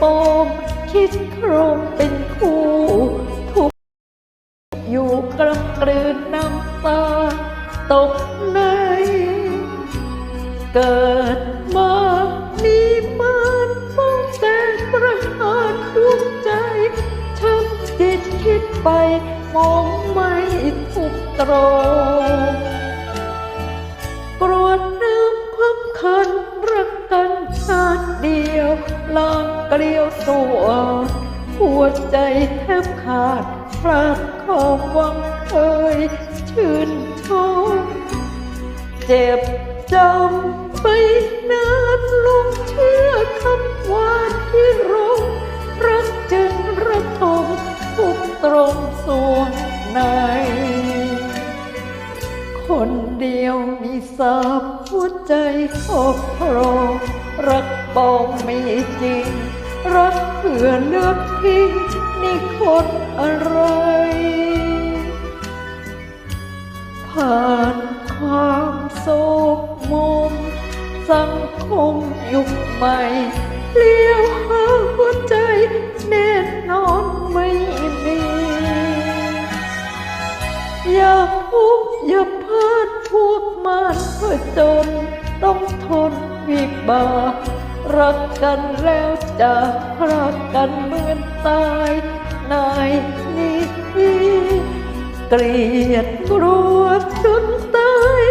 ปองคิดโครงเป็นคู่ทุกอยู่กลำกลืนน้ำตาตกในเกิดมามีมันป้องแต่ประหารดวงใจช้ำจิตคิดไปมองไม่ถูกตรงกรวดน้ำพับคันรักกันชาติเดียวลาง เกลียวสวหัวใจแทบขาดพลาดความหวังเคยชื่นชมเจ็บจำไปนานลงเชื่อคำหวานที่รงรักจึงระทมทุกตรงส่วนในคนเดียวมีสาบหัวใจครอบครองรักปองไม่จริง รักเพื่อเลือกทิ้งนี่คนอะไร ผ่านความโศกมุม สังคมยุคใหม่เลี้ยวหาหัวใจแน่นอนไม่มีอย่าทุกข์อย่าพลาดพวกมันเพื่อจนต้องทนวิบาก รักกันแล้วจะรักกันเหมือนตายนายนี้เกลียดกลัวจนตาย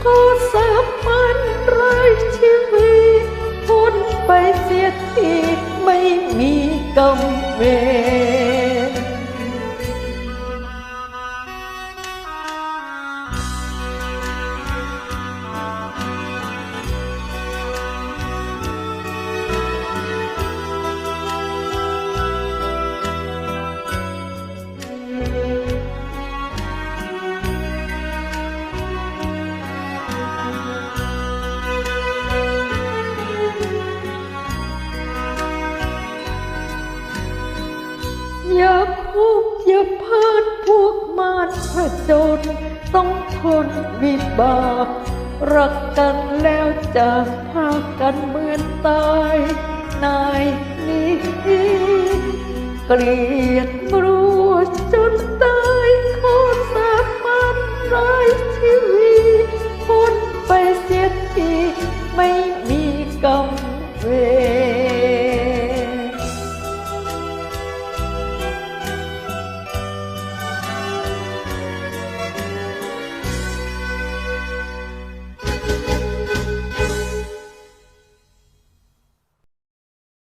ขอสามันไรชีวิตพ้นไปเสียทีไม่มีกำเว อย่าพูดอย่าพลาดพวกมารผจน ต้องทนวิบาก รักกันแล้วจะพากันเหมือนตายนายนี้เกลียดกลั